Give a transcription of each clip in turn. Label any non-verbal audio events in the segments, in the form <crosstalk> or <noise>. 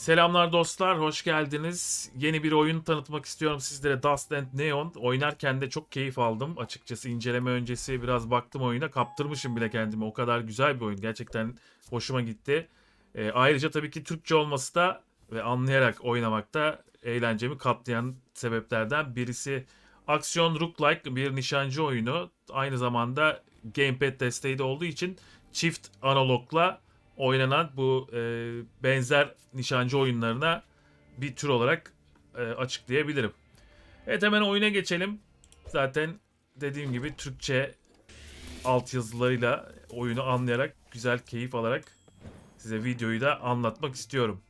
Selamlar dostlar, hoş geldiniz. Yeni bir oyun tanıtmak istiyorum sizlere Dust and Neon. Oynarken de çok keyif aldım. Açıkçası inceleme öncesi biraz baktım oyuna. Kaptırmışım bile kendimi. O kadar güzel bir oyun. Gerçekten hoşuma gitti. Ee, ayrıca tabii ki Türkçe olması da ve anlayarak oynamakta eğlencemi katlayan sebeplerden birisi. Aksiyon roguelike bir nişancı oyunu. Aynı zamanda gamepad desteği de olduğu için çift analogla oynanan bu e, benzer nişancı oyunlarına bir tür olarak e, açıklayabilirim. Evet hemen oyuna geçelim. Zaten dediğim gibi Türkçe altyazılarıyla oyunu anlayarak güzel keyif alarak size videoyu da anlatmak istiyorum.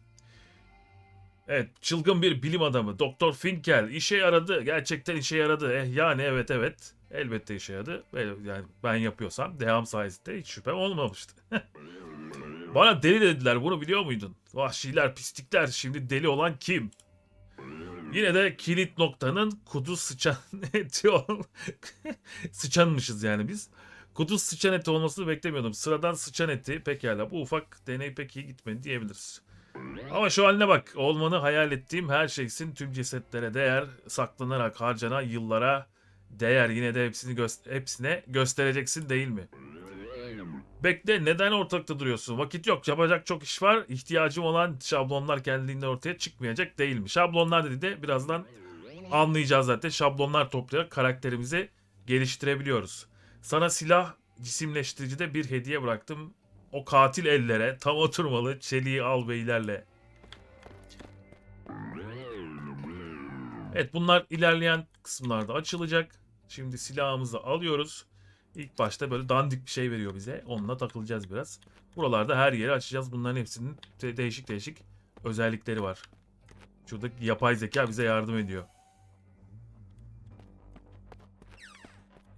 Evet çılgın bir bilim adamı Doktor Finkel işe yaradı. Gerçekten işe yaradı. Eh yani evet evet. Elbette işe yaradı. Yani ben yapıyorsam devam sayesinde hiç şüphem olmamıştı. <laughs> Bana deli dediler bunu biliyor muydun? Vahşiler, pislikler şimdi deli olan kim? Yine de kilit noktanın kuduz sıçan <laughs> eti ol... <laughs> Sıçanmışız yani biz. Kuduz sıçan eti olmasını beklemiyordum. Sıradan sıçan eti pekala. Bu ufak deney pek iyi gitmedi diyebiliriz. Ama şu haline bak. Olmanı hayal ettiğim her şeysin tüm cesetlere değer. Saklanarak harcanan yıllara değer. Yine de hepsini gö- hepsine göstereceksin değil mi? Bekle neden ortalıkta duruyorsun? Vakit yok yapacak çok iş var. İhtiyacım olan şablonlar kendiliğinden ortaya çıkmayacak değil mi? Şablonlar dedi de birazdan anlayacağız zaten. Şablonlar toplayarak karakterimizi geliştirebiliyoruz. Sana silah cisimleştiricide bir hediye bıraktım. O katil ellere tam oturmalı çeliği al beylerle. Evet bunlar ilerleyen kısımlarda açılacak. Şimdi silahımızı alıyoruz. İlk başta böyle dandik bir şey veriyor bize. Onunla takılacağız biraz. Buralarda her yeri açacağız. Bunların hepsinin de- değişik değişik özellikleri var. Şuradaki yapay zeka bize yardım ediyor.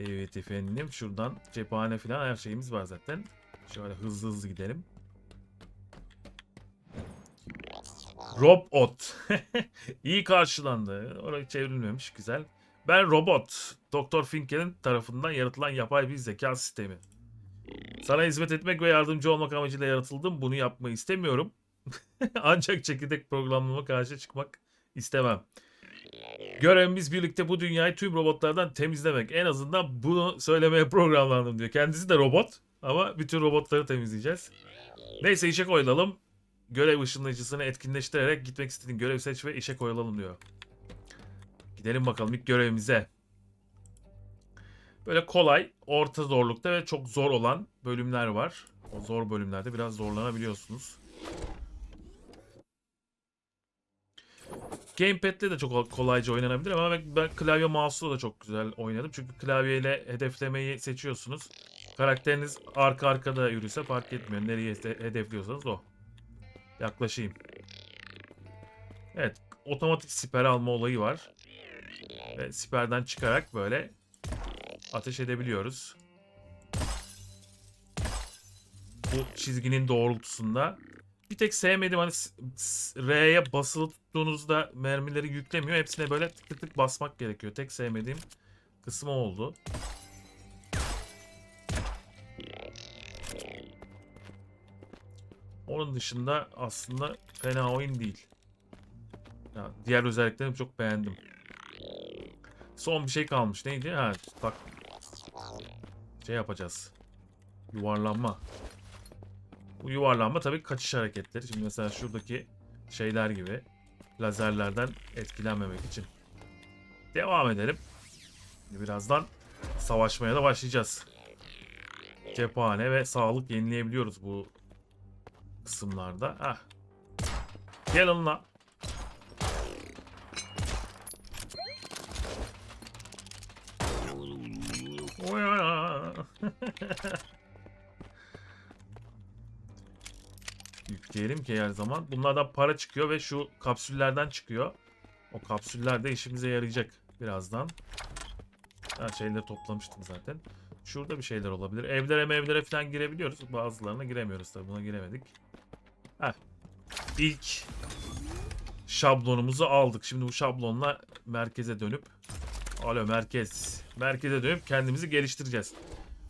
Evet efendim. Şuradan cephane falan her şeyimiz var zaten. Şöyle hızlı hızlı gidelim. Robot. <laughs> İyi karşılandı. Orayı çevrilmemiş. Güzel. Ben robot. Doktor Finkel'in tarafından yaratılan yapay bir zeka sistemi. Sana hizmet etmek ve yardımcı olmak amacıyla yaratıldım. Bunu yapmayı istemiyorum. <laughs> Ancak çekirdek programlama karşı çıkmak istemem. Görevimiz birlikte bu dünyayı tüm robotlardan temizlemek. En azından bunu söylemeye programlandım diyor. Kendisi de robot ama bütün robotları temizleyeceğiz. Neyse işe koyulalım. Görev ışınlayıcısını etkinleştirerek gitmek istediğin görev seç ve işe koyulalım diyor. Gidelim bakalım ilk görevimize. Böyle kolay, orta zorlukta ve çok zor olan bölümler var. O zor bölümlerde biraz zorlanabiliyorsunuz. Gamepad'le de çok kolayca oynanabilir ama ben, klavye mouse'la da çok güzel oynadım. Çünkü klavyeyle hedeflemeyi seçiyorsunuz. Karakteriniz arka arkada yürüse fark etmiyor. Nereye hede- hedefliyorsanız o. Yaklaşayım. Evet, otomatik siper alma olayı var. Ve siperden çıkarak böyle ateş edebiliyoruz. Bu çizginin doğrultusunda. Bir tek sevmediğim hani R'ye basılı tuttuğunuzda mermileri yüklemiyor. Hepsine böyle tık tık tık basmak gerekiyor. Tek sevmediğim kısmı oldu. Onun dışında aslında fena oyun değil. Ya, diğer özelliklerini çok beğendim. Son bir şey kalmış. Neydi? Ha bak. Şey yapacağız. Yuvarlanma. Bu yuvarlanma tabii kaçış hareketleri. Şimdi mesela şuradaki şeyler gibi lazerlerden etkilenmemek için. Devam edelim. Birazdan savaşmaya da başlayacağız. Cephane ve sağlık yenileyebiliyoruz bu kısımlarda. Heh. Gelin la. <laughs> Yükleyelim ki her zaman. Bunlardan para çıkıyor ve şu kapsüllerden çıkıyor. O kapsüller de işimize yarayacak birazdan. Her şeyleri toplamıştım zaten. Şurada bir şeyler olabilir. Evlere mevlere falan girebiliyoruz. Bazılarına giremiyoruz tabii. Buna giremedik. Heh. İlk şablonumuzu aldık. Şimdi bu şablonla merkeze dönüp Alo merkez. Merkeze dönüp kendimizi geliştireceğiz.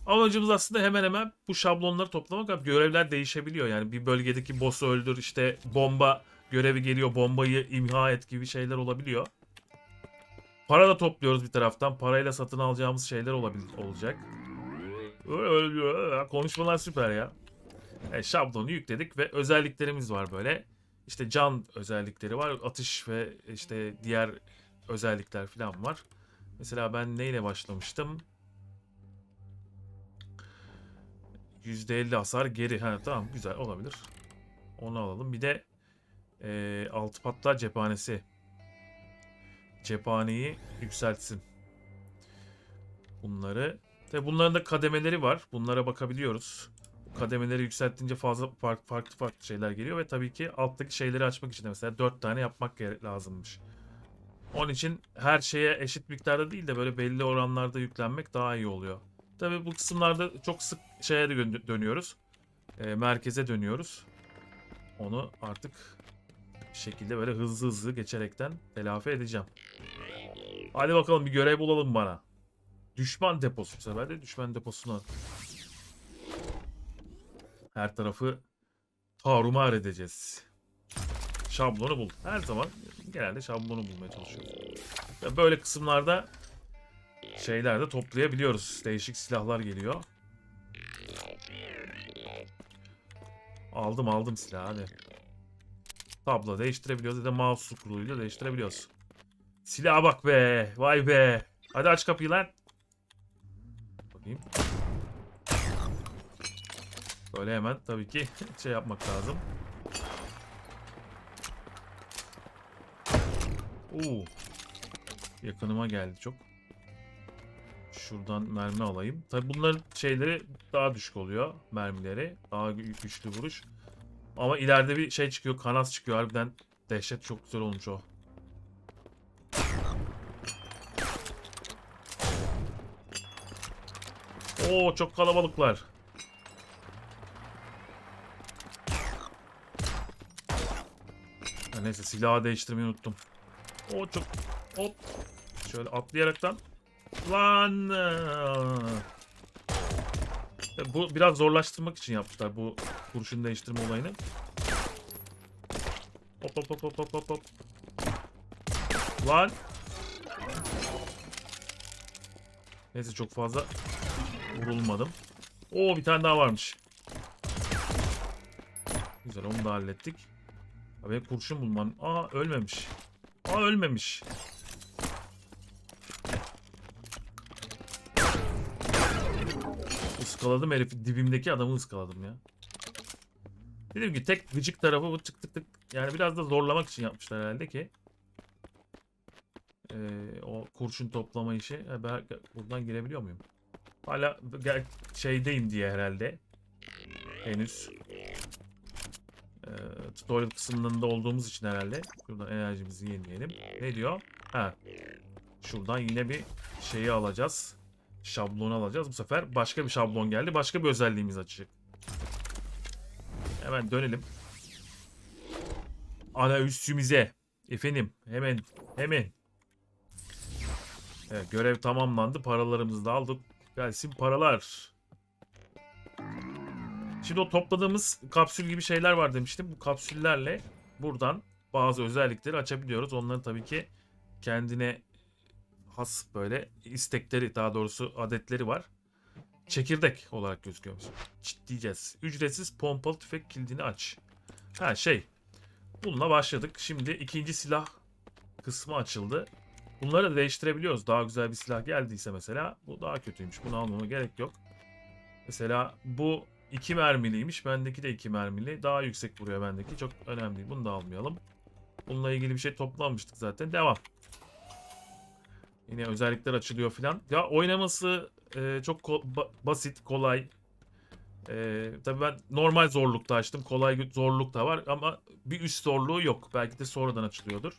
Amacımız aslında hemen hemen bu şablonları toplamak. Abi görevler değişebiliyor. Yani bir bölgedeki boss'u öldür işte bomba görevi geliyor bombayı imha et gibi şeyler olabiliyor. Para da topluyoruz bir taraftan. Parayla satın alacağımız şeyler olabilir olacak. Konuşmalar süper ya. E, şablonu yükledik ve özelliklerimiz var böyle. İşte can özellikleri var. Atış ve işte diğer özellikler falan var. Mesela ben neyle başlamıştım? %50 hasar geri. Ha, tamam güzel olabilir. Onu alalım. Bir de e, altı patlar cephanesi. Cephaneyi yükseltsin. Bunları. Tabi bunların da kademeleri var. Bunlara bakabiliyoruz. Kademeleri yükselttince fazla farklı farklı farklı şeyler geliyor ve tabii ki alttaki şeyleri açmak için de mesela 4 tane yapmak lazımmış. Onun için her şeye eşit miktarda değil de böyle belli oranlarda yüklenmek daha iyi oluyor. Tabii bu kısımlarda çok sık şeye de dön- dönüyoruz. E, merkeze dönüyoruz. Onu artık bir şekilde böyle hızlı hızlı geçerekten telafi edeceğim. Hadi bakalım bir görev bulalım bana. Düşman deposu. Bu sefer de düşman deposuna her tarafı tarumar edeceğiz. Şablonu bul. Her zaman genelde şablonu bulmaya çalışıyoruz. Böyle kısımlarda şeyler de toplayabiliyoruz. Değişik silahlar geliyor. Aldım aldım silahı hadi. Tablo değiştirebiliyoruz ya da mouse scroll'uyla değiştirebiliyoruz. Silaha bak be. Vay be. Hadi aç kapıyı lan. Bakayım. Böyle hemen tabii ki şey yapmak lazım. Oo. Yakınıma geldi çok. Şuradan mermi alayım. Tabii bunların şeyleri daha düşük oluyor. Mermileri. Daha gü- güçlü vuruş. Ama ileride bir şey çıkıyor. Kanas çıkıyor. Harbiden dehşet çok güzel olmuş o. Oo çok kalabalıklar. Ha, neyse silahı değiştirmeyi unuttum. O çok hop. Şöyle atlayaraktan. Lan. E, Bu biraz zorlaştırmak için yapmışlar bu kurşun değiştirme olayını. Hop hop hop hop hop hop. Lan. Neyse çok fazla vurulmadım. Oo bir tane daha varmış. Güzel onu da hallettik. Abi kurşun bulmam. Aa ölmemiş. Aa ölmemiş. Iskaladım herifi. Dibimdeki adamı ıskaladım ya. Dedim ki tek gıcık tarafı bu tık tık tık. Yani biraz da zorlamak için yapmışlar herhalde ki. Ee, o kurşun toplama işi. Ha, Ben buradan girebiliyor muyum? Hala şeydeyim diye herhalde. Henüz. Ee, tutorial kısmında olduğumuz için herhalde. Şuradan enerjimizi yenileyelim. Ne diyor? Ha. Şuradan yine bir şeyi alacağız. Şablonu alacağız. Bu sefer başka bir şablon geldi. Başka bir özelliğimiz açacak. Hemen dönelim. Ana üstümüze. Efendim hemen hemen. Evet, görev tamamlandı. Paralarımızı da aldık. Gelsin paralar. Şimdi o topladığımız kapsül gibi şeyler var demiştim. Bu kapsüllerle buradan bazı özellikleri açabiliyoruz. Onların tabii ki kendine has böyle istekleri daha doğrusu adetleri var. Çekirdek olarak gözüküyormuş. Diyeceğiz. Ücretsiz pompalı tüfek kilidini aç. Ha şey. Bununla başladık. Şimdi ikinci silah kısmı açıldı. Bunları da değiştirebiliyoruz. Daha güzel bir silah geldiyse mesela bu daha kötüymüş. Bunu almama gerek yok. Mesela bu iki mermiliymiş. Bendeki de iki mermili. Daha yüksek vuruyor bendeki. Çok önemli değil. Bunu da almayalım. Bununla ilgili bir şey toplamıştık zaten. Devam. Yine özellikler açılıyor filan. Ya oynaması e, çok ko- ba- basit, kolay. E, tabii ben normal zorlukta açtım. Kolay zorluk da var ama bir üst zorluğu yok. Belki de sonradan açılıyordur.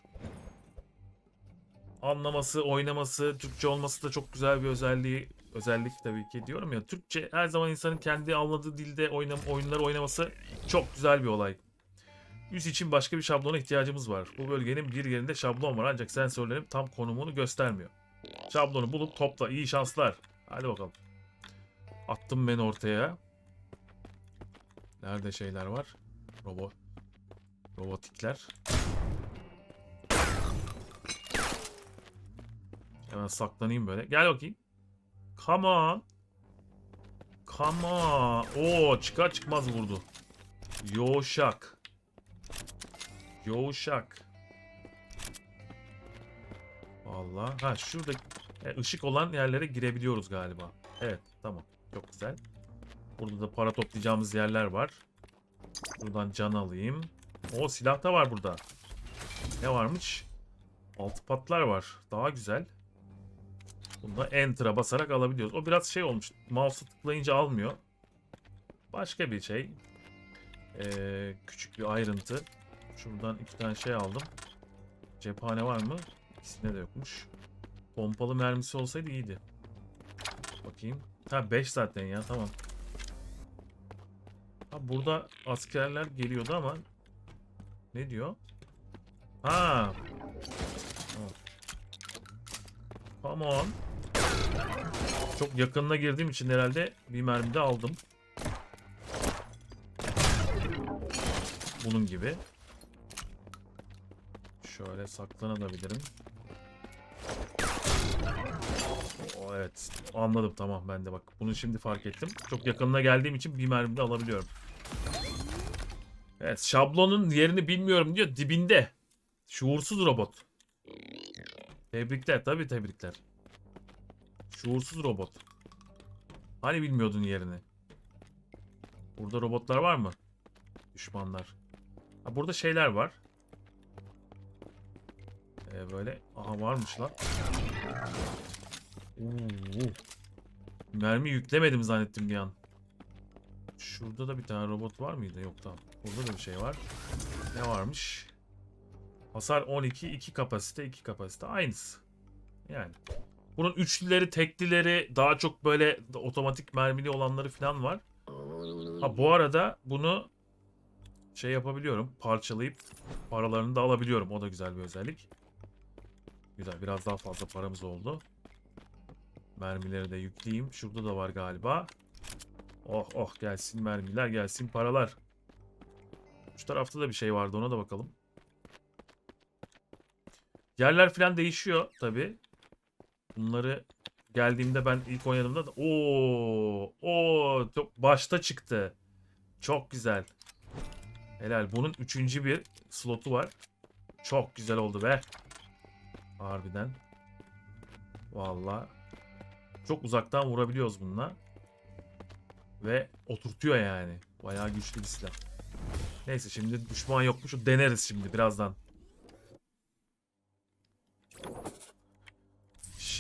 Anlaması, oynaması, Türkçe olması da çok güzel bir özelliği özellik tabii ki diyorum ya. Türkçe her zaman insanın kendi anladığı dilde oynam oyunları oynaması çok güzel bir olay. Yüz için başka bir şablona ihtiyacımız var. Bu bölgenin bir yerinde şablon var ancak sensörlerim tam konumunu göstermiyor. Şablonu bulup topla. İyi şanslar. Hadi bakalım. Attım ben ortaya. Nerede şeyler var? Robot. Robotikler. Hemen saklanayım böyle. Gel bakayım. Come on. Come on. Oo çıkar çıkmaz vurdu. Yoşak. Yoşak. Vallahi. Ha şurada e, ışık olan yerlere girebiliyoruz galiba. Evet tamam. Çok güzel. Burada da para toplayacağımız yerler var. Buradan can alayım. O silah da var burada. Ne varmış? Altı patlar var. Daha güzel. Bunda Enter'a basarak alabiliyoruz. O biraz şey olmuş. Mouse'u tıklayınca almıyor. Başka bir şey. Ee, küçük bir ayrıntı. Şuradan iki tane şey aldım. Cephane var mı? İkisinde de yokmuş. Pompalı mermisi olsaydı iyiydi. Bakayım. Ha 5 zaten ya tamam. Ha burada askerler geliyordu ama ne diyor? Ha. Come on. Çok yakınına girdiğim için herhalde bir mermi de aldım. Bunun gibi. Şöyle saklanabilirim. O, evet anladım tamam ben de bak. Bunu şimdi fark ettim. Çok yakınına geldiğim için bir mermi de alabiliyorum. Evet şablonun yerini bilmiyorum diyor dibinde. Şuursuz robot. Tebrikler tabii tebrikler. Şuursuz robot. Hani bilmiyordun yerini? Burada robotlar var mı? Düşmanlar. Ha, burada şeyler var. Ee, böyle. Aha varmış lan. Oo. Mermi yüklemedim zannettim bir an. Şurada da bir tane robot var mıydı? Yok tamam. Burada da bir şey var. Ne varmış? Hasar 12, 2 kapasite, 2 kapasite. Aynısı. Yani. Bunun üçlüleri, teklileri, daha çok böyle otomatik mermili olanları falan var. Ha bu arada bunu şey yapabiliyorum. Parçalayıp paralarını da alabiliyorum. O da güzel bir özellik. Güzel. Biraz daha fazla paramız oldu. Mermileri de yükleyeyim. Şurada da var galiba. Oh oh gelsin mermiler gelsin paralar. Şu tarafta da bir şey vardı ona da bakalım. Yerler falan değişiyor tabi. Bunları geldiğimde ben ilk oynadığımda da o o çok başta çıktı. Çok güzel. Helal. Bunun üçüncü bir slotu var. Çok güzel oldu be. Harbiden. Vallahi. Çok uzaktan vurabiliyoruz bununla. Ve oturtuyor yani. Bayağı güçlü bir silah. Neyse şimdi düşman yokmuş. Deneriz şimdi birazdan.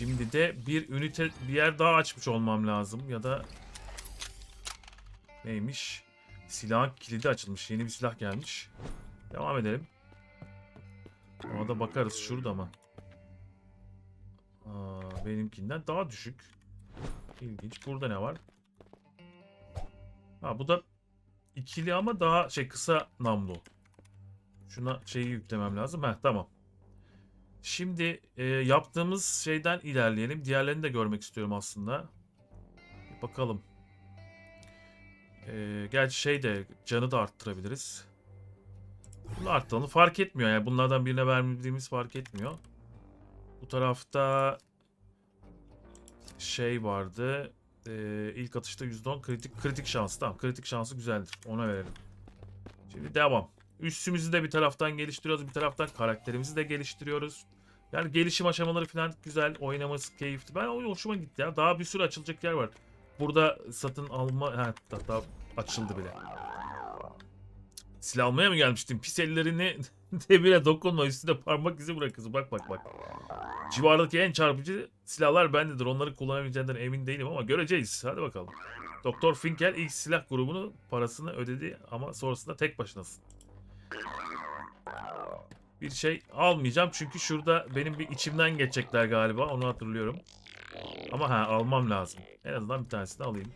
Şimdi de bir ünite bir yer daha açmış olmam lazım. Ya da neymiş? Silahın kilidi açılmış. Yeni bir silah gelmiş. Devam edelim. Ona da bakarız. Şurada mı? Aa, benimkinden daha düşük. İlginç. Burada ne var? Ha bu da ikili ama daha şey kısa namlu. Şuna şeyi yüklemem lazım. Heh tamam. Şimdi e, yaptığımız şeyden ilerleyelim. Diğerlerini de görmek istiyorum aslında. Bakalım. E, gerçi şey de canı da arttırabiliriz. Bunu arttıralım. Fark etmiyor yani. Bunlardan birine vermediğimiz fark etmiyor. Bu tarafta şey vardı. E, ilk atışta %10 kritik kritik şansı. Tamam kritik şansı güzeldir. Ona verelim. Şimdi devam. Üstümüzü de bir taraftan geliştiriyoruz. Bir taraftan karakterimizi de geliştiriyoruz. Yani gelişim aşamaları falan güzel. Oynaması keyifli. Ben hoşuma gitti ya. Daha bir sürü açılacak yer var. Burada satın alma... Ha, hatta açıldı bile. Silah almaya mı gelmiştin? Pis ellerini <laughs> demire dokunma. Üstüne parmak izi bırakırsın. Bak bak bak. Civardaki en çarpıcı silahlar bendedir. Onları kullanabileceğinden emin değilim ama göreceğiz. Hadi bakalım. Doktor Finkel ilk silah grubunu parasını ödedi ama sonrasında tek başınasın. Bir şey almayacağım çünkü şurada benim bir içimden geçecekler galiba onu hatırlıyorum. Ama ha almam lazım. En azından bir tanesini alayım.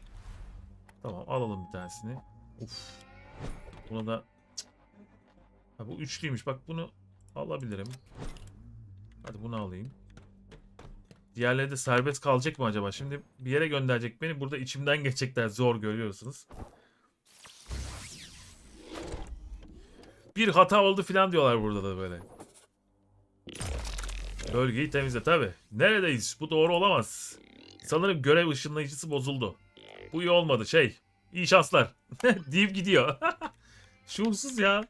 Tamam alalım bir tanesini. Uf. Buna da ha, bu üçlüymüş. Bak bunu alabilirim. Hadi bunu alayım. Diğerleri de serbest kalacak mı acaba? Şimdi bir yere gönderecek beni. Burada içimden geçecekler. Zor görüyorsunuz. Bir hata oldu filan diyorlar burada da böyle. Bölgeyi temizle tabi. Neredeyiz? Bu doğru olamaz. Sanırım görev ışınlayıcısı bozuldu. Bu iyi olmadı şey. İyi şanslar. <laughs> deyip gidiyor. <laughs> Şuursuz ya.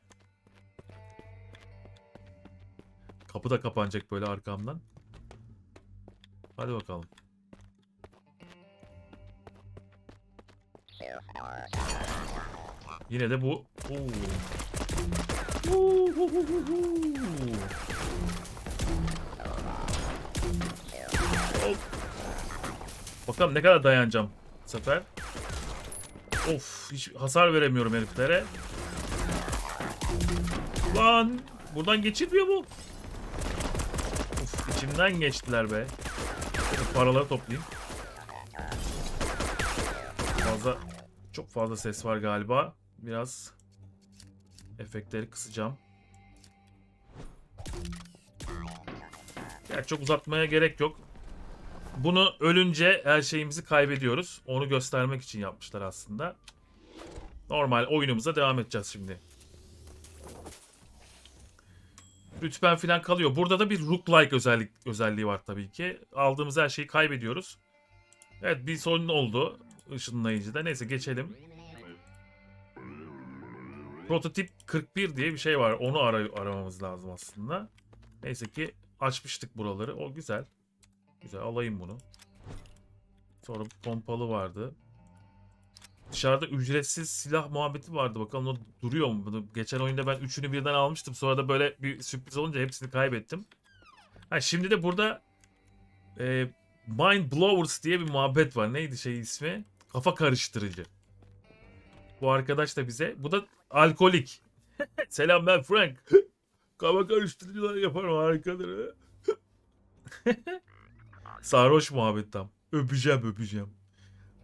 Kapı da kapanacak böyle arkamdan. Hadi bakalım. Yine de bu. Oo. Bakalım ne kadar dayanacağım bu sefer. Of hiç hasar veremiyorum heriflere. Lan buradan geçilmiyor mu? Of içimden geçtiler be. Paraları toplayayım. Fazla çok fazla ses var galiba. Biraz efektleri kısacağım. Ya çok uzatmaya gerek yok. Bunu ölünce her şeyimizi kaybediyoruz. Onu göstermek için yapmışlar aslında. Normal oyunumuza devam edeceğiz şimdi. Rütben falan kalıyor. Burada da bir rook-like özellik, özelliği var tabii ki. Aldığımız her şeyi kaybediyoruz. Evet bir sorun oldu ışınlayıcıda. Neyse geçelim. Prototip 41 diye bir şey var. Onu ara aramamız lazım aslında. Neyse ki açmıştık buraları. O güzel. Güzel alayım bunu. Sonra pompalı vardı. Dışarıda ücretsiz silah muhabbeti vardı. Bakalım o duruyor mu? Bunu geçen oyunda ben üçünü birden almıştım. Sonra da böyle bir sürpriz olunca hepsini kaybettim. Ha, şimdi de burada e, Mind Blowers diye bir muhabbet var. Neydi şey ismi? Kafa karıştırıcı. Bu arkadaş da bize. Bu da alkolik. <laughs> Selam ben Frank. <laughs> Kafa karıştırıcılar yaparım harikadır. <laughs> Sarhoş muhabbet tam. Öpeceğim öpeceğim.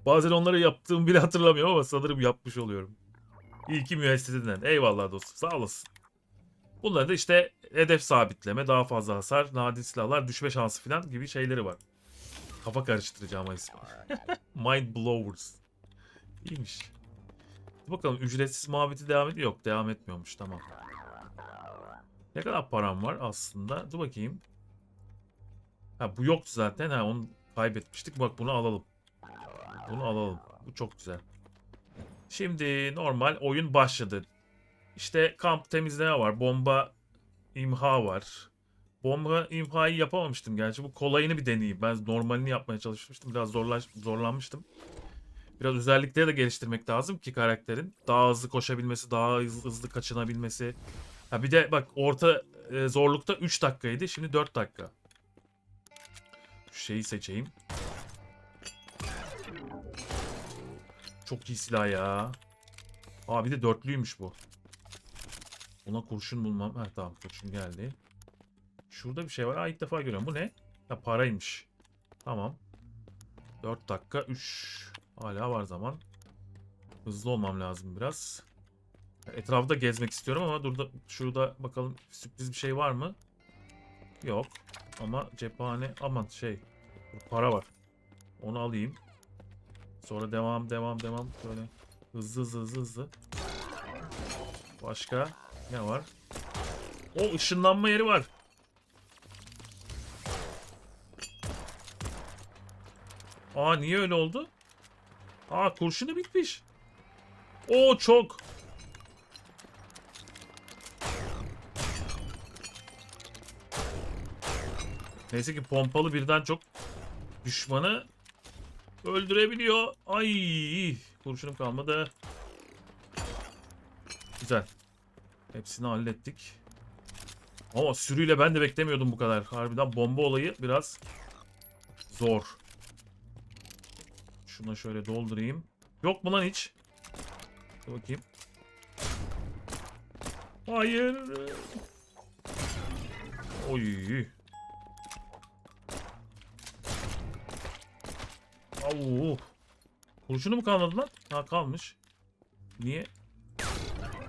Bazen onları yaptığımı bile hatırlamıyorum ama sanırım yapmış oluyorum. İyi ki müesseseden. Eyvallah dostum sağ olasın. Bunların da işte hedef sabitleme, daha fazla hasar, nadir silahlar, düşme şansı falan gibi şeyleri var. Kafa karıştırıcı ama ismi. <laughs> Mind Blowers. İyiymiş. Bakalım ücretsiz muhabbeti devam ediyor. Yok devam etmiyormuş tamam. Ne kadar param var aslında? Dur bakayım. Ha bu yoktu zaten. Ha onu kaybetmiştik. Bak bunu alalım. Bunu alalım. Bu çok güzel. Şimdi normal oyun başladı. İşte kamp temizleme var. Bomba imha var. Bomba imhayı yapamamıştım gerçi. Bu kolayını bir deneyeyim. Ben normalini yapmaya çalışmıştım. Biraz zorlaş, zorlanmıştım. Biraz özellikleri de geliştirmek lazım ki karakterin. Daha hızlı koşabilmesi, daha hızlı, hızlı kaçınabilmesi. Ha bir de bak orta e, zorlukta 3 dakikaydı. Şimdi 4 dakika. Şu şeyi seçeyim. Çok iyi silah ya. Aa bir de dörtlüymüş bu. Buna kurşun bulmam. Ha tamam kurşun geldi. Şurada bir şey var. Aa ilk defa görüyorum. Bu ne? Ha paraymış. Tamam. 4 dakika 3. Hala var zaman. Hızlı olmam lazım biraz. Etrafta gezmek istiyorum ama durda şurada bakalım sürpriz bir şey var mı? Yok. Ama cephane aman şey para var. Onu alayım. Sonra devam devam devam böyle hızlı hızlı hızlı hızlı. Başka ne var? O ışınlanma yeri var. Aa niye öyle oldu? Aa kurşunu bitmiş. O çok. Neyse ki pompalı birden çok düşmanı öldürebiliyor. Ay kurşunum kalmadı. Güzel. Hepsini hallettik. Ama sürüyle ben de beklemiyordum bu kadar. Harbiden bomba olayı biraz zor. Şuna şöyle doldurayım. Yok mu lan hiç? Dur bakayım. Hayır. Oy. Au. Kurşunu mu kalmadı lan? Ha kalmış. Niye?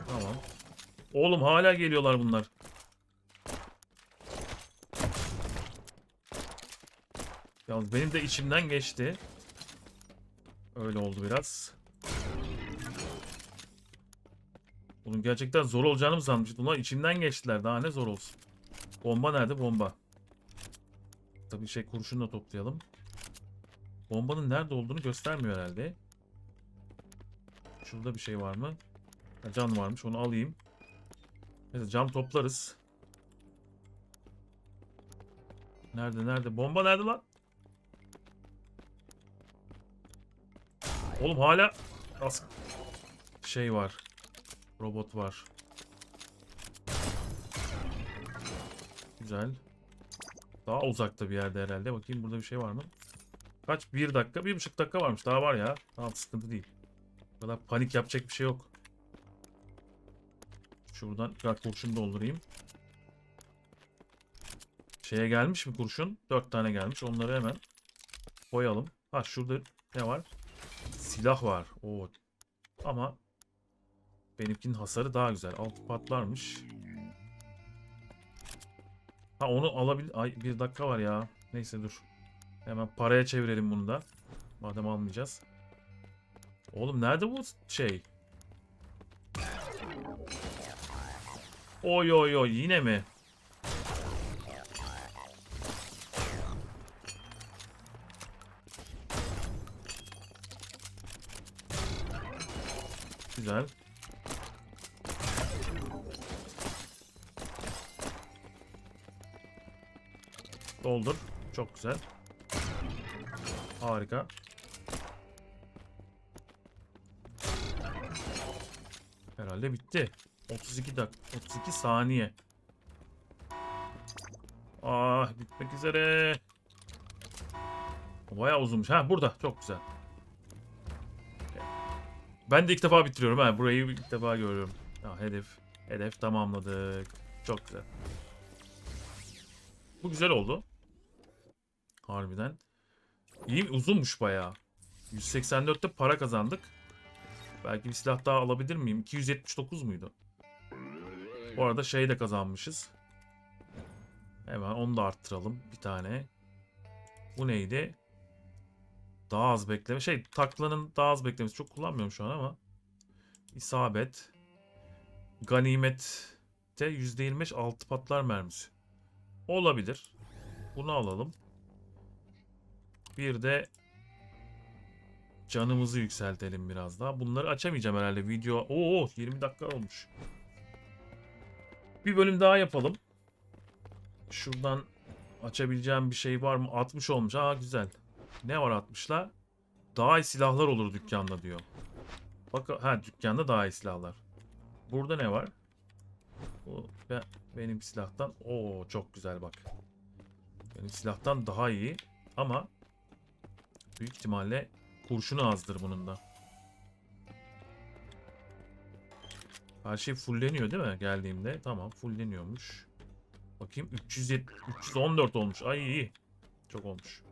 Tamam. Oğlum hala geliyorlar bunlar. Yalnız benim de içimden geçti. Öyle oldu biraz. Bunun gerçekten zor olacağını mı sanmıştım? Ulan içimden geçtiler. Daha ne zor olsun. Bomba nerede? Bomba. Tabii şey kurşunu da toplayalım. Bombanın nerede olduğunu göstermiyor herhalde. Şurada bir şey var mı? Ha, can varmış. Onu alayım. Neyse cam toplarız. Nerede nerede? Bomba nerede lan? Oğlum hala as şey var. Robot var. Güzel. Daha uzakta bir yerde herhalde. Bakayım burada bir şey var mı? Kaç? Bir dakika. Bir buçuk dakika varmış. Daha var ya. Tamam sıkıntı değil. Bu kadar panik yapacak bir şey yok. Şuradan biraz kurşun doldurayım. Şeye gelmiş mi kurşun? Dört tane gelmiş. Onları hemen koyalım. Ha şurada ne var? Silah var. Oo. Ama benimkinin hasarı daha güzel. Altı patlarmış. Ha onu alabil... Ay bir dakika var ya. Neyse dur. Hemen paraya çevirelim bunu da. Madem almayacağız. Oğlum nerede bu şey? Oy oy oy yine mi? Güzel. Doldur. Çok güzel. Harika. Herhalde bitti. 32 dak 32 saniye. Ah bitmek üzere. Bayağı uzunmuş. Ha burada. Çok güzel. Ben de ilk defa bitiriyorum ha. Burayı ilk defa görüyorum. Ha, hedef. Hedef tamamladık. Çok güzel. Bu güzel oldu. Harbiden. İyi uzunmuş bayağı. 184'te para kazandık. Belki bir silah daha alabilir miyim? 279 muydu? Bu arada şey de kazanmışız. Hemen onu da arttıralım. Bir tane. Bu neydi? Daha az bekleme. Şey taklanın daha az beklemesi. Çok kullanmıyorum şu an ama. İsabet. Ganimette %25 altı patlar mermisi. Olabilir. Bunu alalım. Bir de canımızı yükseltelim biraz daha. Bunları açamayacağım herhalde video. Oo 20 dakika olmuş. Bir bölüm daha yapalım. Şuradan açabileceğim bir şey var mı? 60 olmuş. Aa güzel. Ne var 60'la? Daha iyi silahlar olur dükkanda diyor. Bak ha dükkanda daha iyi silahlar. Burada ne var? Bu ben, benim silahtan. Oo çok güzel bak. Benim silahtan daha iyi ama büyük ihtimalle kurşunu azdır bunun da. Her şey fulleniyor değil mi geldiğimde? Tamam fulleniyormuş. Bakayım 307, 314 olmuş. Ay iyi. Çok olmuş.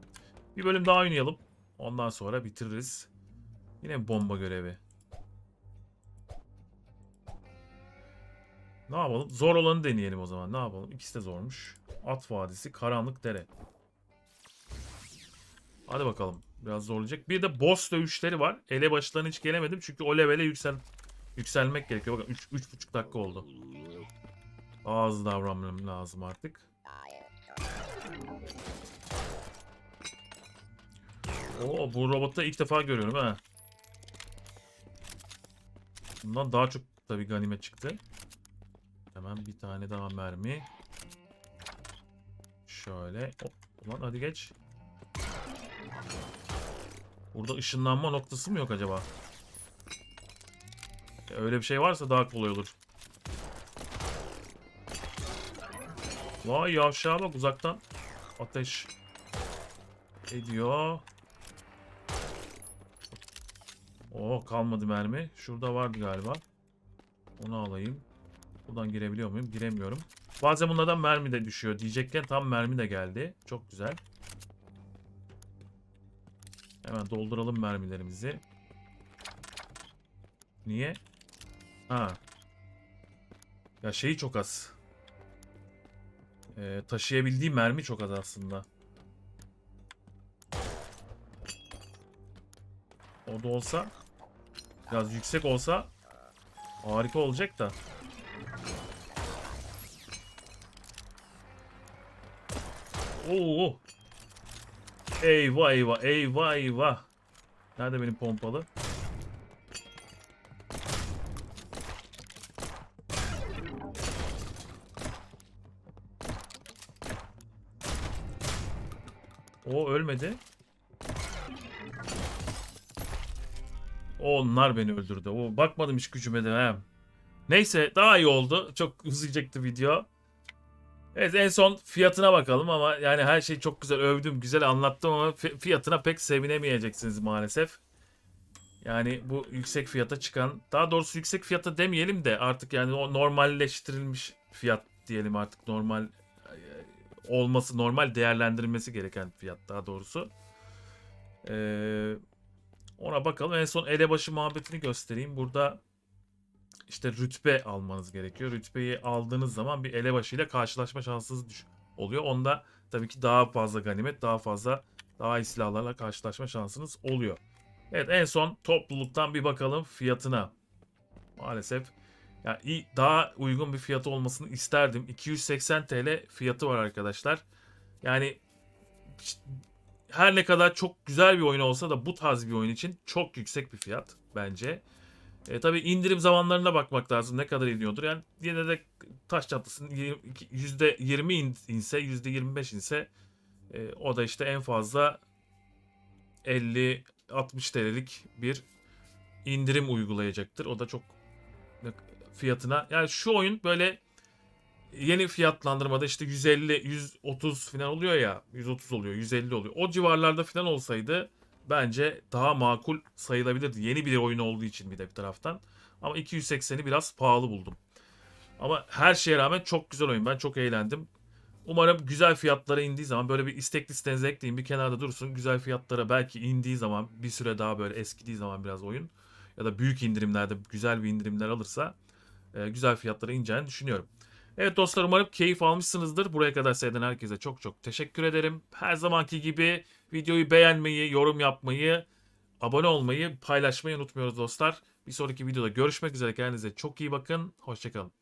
Bir bölüm daha oynayalım. Ondan sonra bitiririz. Yine bomba görevi. Ne yapalım? Zor olanı deneyelim o zaman. Ne yapalım? İkisi de zormuş. At Vadisi, Karanlık Dere. Hadi bakalım. Biraz zorlayacak. Bir de boss dövüşleri var. Ele başlarına hiç gelemedim. Çünkü o levele yüksel yükselmek gerekiyor. Bakın 3 3,5 dakika oldu. Daha davranmam lazım artık. Oo bu robotta ilk defa görüyorum ha. Bundan daha çok tabii ganimet çıktı. Hemen bir tane daha mermi. Şöyle. Hop. Ulan hadi geç. Burada ışınlanma noktası mı yok acaba? Öyle bir şey varsa daha kolay olur. Vay yavşağa bak uzaktan ateş ediyor. Oo kalmadı mermi. Şurada vardı galiba. Onu alayım. Buradan girebiliyor muyum? Giremiyorum. Bazen bunlardan mermi de düşüyor diyecekken tam mermi de geldi. Çok güzel. Hemen dolduralım mermilerimizi. Niye? Ha. Ya şeyi çok az. Ee, taşıyabildiği mermi çok az aslında. O da olsa biraz yüksek olsa Harika olacak da. Oo. Eyvah eyvah eyvah eyvah. Nerede benim pompalı? O ölmedi. Onlar beni öldürdü. O bakmadım hiç gücüme de. He. Neyse daha iyi oldu. Çok <laughs> uzayacaktı video. Evet en son fiyatına bakalım ama yani her şey çok güzel övdüm, güzel anlattım ama fi- fiyatına pek sevinemeyeceksiniz maalesef. Yani bu yüksek fiyata çıkan, daha doğrusu yüksek fiyata demeyelim de artık yani o normalleştirilmiş fiyat diyelim artık normal e, olması, normal değerlendirilmesi gereken fiyat daha doğrusu. Ee, ona bakalım. En son elebaşı muhabbetini göstereyim. Burada işte rütbe almanız gerekiyor. Rütbeyi aldığınız zaman bir elebaşı ile karşılaşma şansınız düş oluyor. Onda tabii ki daha fazla ganimet, daha fazla daha iyi silahlarla karşılaşma şansınız oluyor. Evet en son topluluktan bir bakalım fiyatına. Maalesef yani daha uygun bir fiyatı olmasını isterdim. 280 TL fiyatı var arkadaşlar. Yani her ne kadar çok güzel bir oyun olsa da bu tarz bir oyun için çok yüksek bir fiyat bence. E, tabii indirim zamanlarına bakmak lazım. Ne kadar iniyordur. Yani yine de taş çatlasının %20 in- inse, %25 inse e, o da işte en fazla 50-60 TL'lik bir indirim uygulayacaktır. O da çok fiyatına. Yani şu oyun böyle yeni fiyatlandırmada işte 150, 130 falan oluyor ya. 130 oluyor, 150 oluyor. O civarlarda falan olsaydı bence daha makul sayılabilirdi. Yeni bir oyun olduğu için bir de bir taraftan. Ama 280'i biraz pahalı buldum. Ama her şeye rağmen çok güzel oyun. Ben çok eğlendim. Umarım güzel fiyatlara indiği zaman böyle bir istek listenize ekleyin. Bir kenarda dursun. Güzel fiyatlara belki indiği zaman bir süre daha böyle eskidiği zaman biraz oyun ya da büyük indirimlerde güzel bir indirimler alırsa e, güzel fiyatlara ineceğini düşünüyorum. Evet dostlar umarım keyif almışsınızdır. Buraya kadar seyreden herkese çok çok teşekkür ederim. Her zamanki gibi videoyu beğenmeyi, yorum yapmayı, abone olmayı, paylaşmayı unutmuyoruz dostlar. Bir sonraki videoda görüşmek üzere. Kendinize çok iyi bakın. Hoşçakalın.